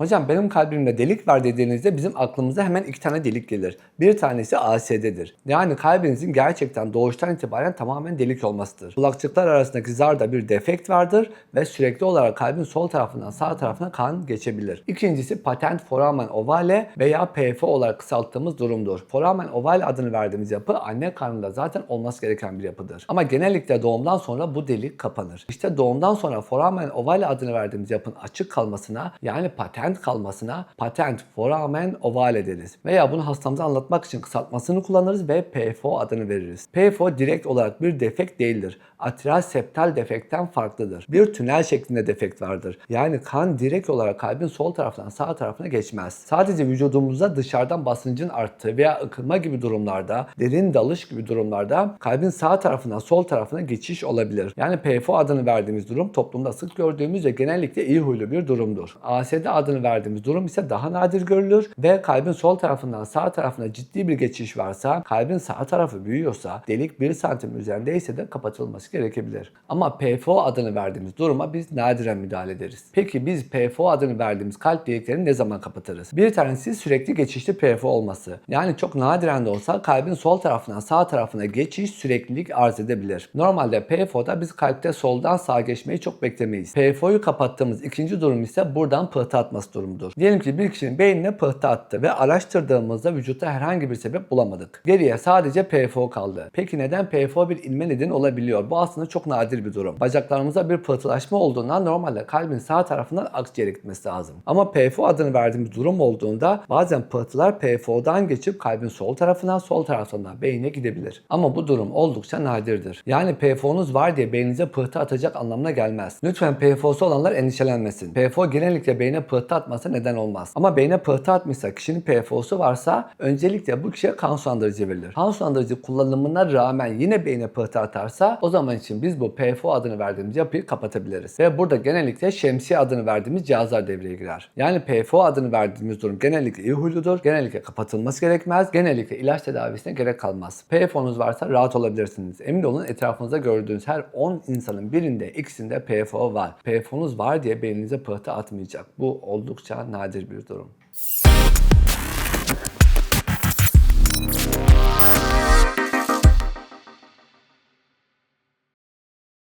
Hocam benim kalbimde delik var dediğinizde bizim aklımıza hemen iki tane delik gelir. Bir tanesi ASD'dir. Yani kalbinizin gerçekten doğuştan itibaren tamamen delik olmasıdır. Kulakçıklar arasındaki zarda bir defekt vardır ve sürekli olarak kalbin sol tarafından sağ tarafına kan geçebilir. İkincisi patent foramen ovale veya PFO olarak kısalttığımız durumdur. Foramen ovale adını verdiğimiz yapı anne karnında zaten olması gereken bir yapıdır. Ama genellikle doğumdan sonra bu delik kapanır. İşte doğumdan sonra foramen ovale adını verdiğimiz yapının açık kalmasına yani patent kalmasına patent foramen ovale deriz. Veya bunu hastamıza anlatmak için kısaltmasını kullanırız ve PFO adını veririz. PFO direkt olarak bir defekt değildir. Atrial septal defektten farklıdır. Bir tünel şeklinde defekt vardır. Yani kan direkt olarak kalbin sol tarafından sağ tarafına geçmez. Sadece vücudumuzda dışarıdan basıncın arttığı veya ıkılma gibi durumlarda, derin dalış gibi durumlarda kalbin sağ tarafından sol tarafına geçiş olabilir. Yani PFO adını verdiğimiz durum toplumda sık gördüğümüz ve genellikle iyi huylu bir durumdur. ASD adını verdiğimiz durum ise daha nadir görülür ve kalbin sol tarafından sağ tarafına ciddi bir geçiş varsa, kalbin sağ tarafı büyüyorsa, delik 1 santim üzerindeyse de kapatılması gerekebilir. Ama PFO adını verdiğimiz duruma biz nadiren müdahale ederiz. Peki biz PFO adını verdiğimiz kalp deliklerini ne zaman kapatırız? Bir tanesi sürekli geçişli PFO olması. Yani çok nadiren de olsa kalbin sol tarafından sağ tarafına geçiş süreklilik arz edebilir. Normalde PFO'da biz kalpte soldan sağa geçmeyi çok beklemeyiz. PFO'yu kapattığımız ikinci durum ise buradan pıhtı atması durumudur. Diyelim ki bir kişinin beynine pıhtı attı ve araştırdığımızda vücutta herhangi bir sebep bulamadık. Geriye sadece PFO kaldı. Peki neden PFO bir inme nedeni olabiliyor? Bu aslında çok nadir bir durum. Bacaklarımızda bir pıhtılaşma olduğundan normalde kalbin sağ tarafından akciğere gitmesi lazım. Ama PFO adını verdiğimiz durum olduğunda bazen pıhtılar PFO'dan geçip kalbin sol tarafından sol tarafından beyne gidebilir. Ama bu durum oldukça nadirdir. Yani PFO'nuz var diye beyninize pıhtı atacak anlamına gelmez. Lütfen PFO'su olanlar endişelenmesin. PFO genellikle beyne pıhtı atmasa neden olmaz. Ama beyne pıhtı atmışsa kişinin PFO'su varsa öncelikle bu kişiye kan sulandırıcı verilir. Kan sulandırıcı kullanımına rağmen yine beyne pıhtı atarsa o zaman için biz bu PFO adını verdiğimiz yapıyı kapatabiliriz. Ve burada genellikle şemsiye adını verdiğimiz cihazlar devreye girer. Yani PFO adını verdiğimiz durum genellikle iyi huyludur. Genellikle kapatılması gerekmez. Genellikle ilaç tedavisine gerek kalmaz. PFO'nuz varsa rahat olabilirsiniz. Emin olun etrafınızda gördüğünüz her 10 insanın birinde ikisinde PFO var. PFO'nuz var diye beyninize pıhtı atmayacak. Bu oldukça nadir bir durum.